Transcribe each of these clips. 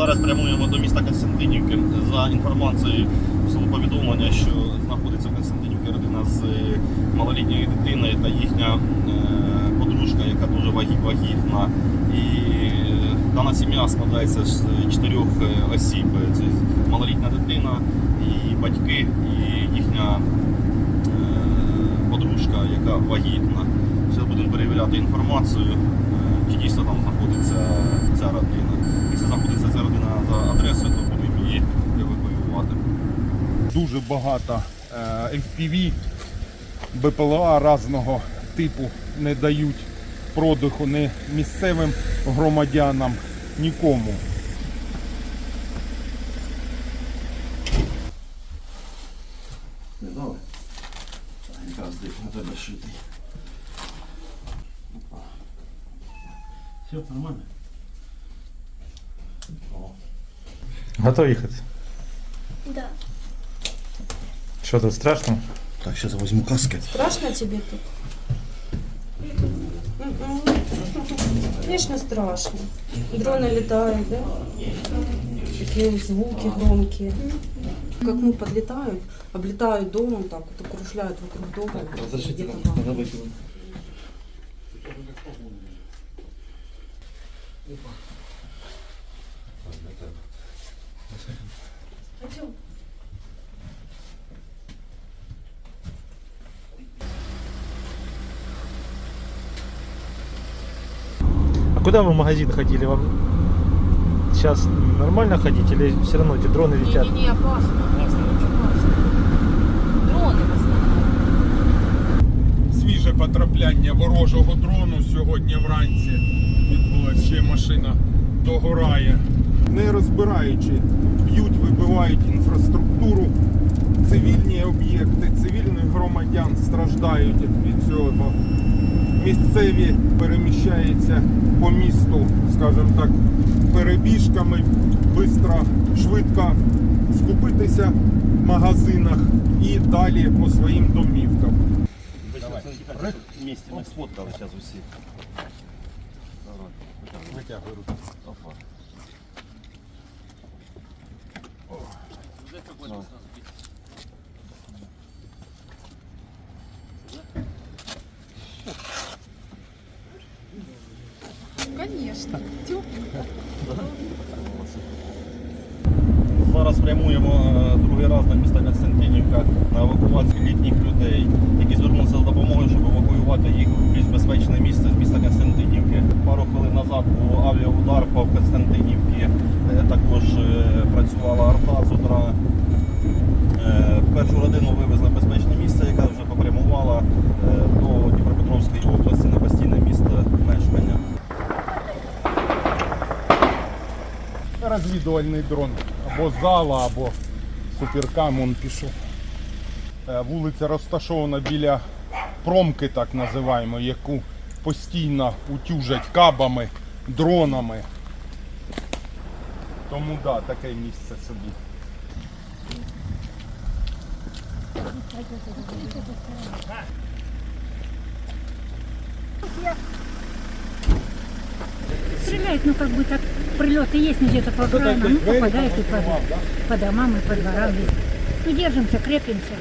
Зараз прямуємо до міста Константинівки. За інформацією було повідомлення, що знаходиться в Константинівці родина з е, малолітньою дитиною та їхня е, подружка, яка дуже вагітна. І е, дана сім'я складається з чотирьох осіб. Це малолітня дитина, і батьки, і їхня подружка, яка вагітна. Зараз будемо перевіряти інформацію, чи дійсно там знаходиться ця родина. Знаходиться ця родина за адресою, то будемо її евакуювати. дуже багато е, FPV, БПЛА різного типу не дають продиху ні місцевим громадянам, нікому. Не? Якраз дих на тебе шитий. Все, нормально? Готов їхати? Да. Що тут страшно? Так, сейчас возьму каски. Страшно тебе тут? М-м. Конечно, страшно. Дроны летают, да? Такие звуки громкие. Как мы подлетают, облетают домом так, вот окружляют вокруг дома. Где-то там. А куда вы в магазин ходили? Вам сейчас нормально ходить или все равно эти дроны летят? Не-не-не, опасно. Опасно. Дроны в основном. Свіже потрапляння ворожого дрону сьогодні вранці відбулося. Ще машина догорає. Не розбираючи, б'ють, вибивають інфраструктуру, цивільні об'єкти, цивільних громадян страждають від цього. Місцеві переміщаються по місту, скажімо так, перебіжками, швидко, швидко скупитися в магазинах і далі по своїм домівкам. Вместе ми сфоткали зараз усі. Витягуй руки. Опа. Зараз прямуємо е, другий раз на місто Константинівка на евакуацію літніх людей, які звернулися з допомогою, щоб евакуювати їх в більш безпечне місце з міста Константинівки. Пару хвилин назад був авіаудар по Константинівці. Розвідувальний дрон або зала, або суперкам он пішов. Е, Вулиця розташована біля промки, так називаємо, яку постійно утюжать кабами, дронами. Тому да, таке місце собі. Стреляют, ну как бы так прилеты есть, но где-то по ну попадают и по, по домам, и по дворам. есть. Ну держимся, крепимся.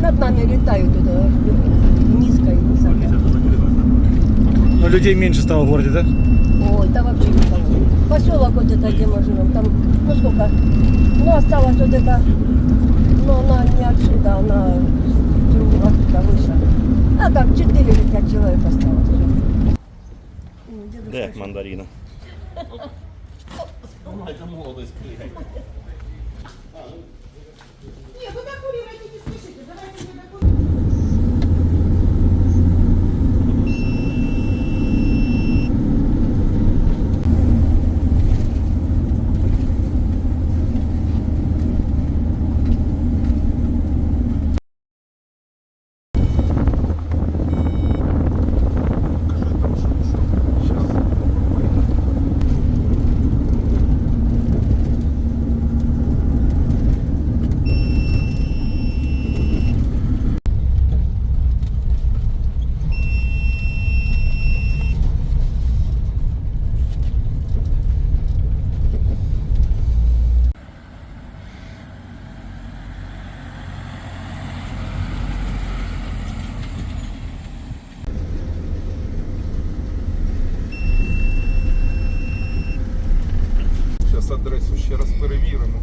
Над нами летают туда, низко и высоко. Ну, людей меньше стало в городе, да? Ой, да вообще никого. Поселок вот это, где мы живем, там, ну сколько, ну осталось вот это, но она не отсюда, она другого туда выше. А как 4 или 5 человек осталось. 너무 알잖아, 너도 스프링. Адресу ще раз перевіримо.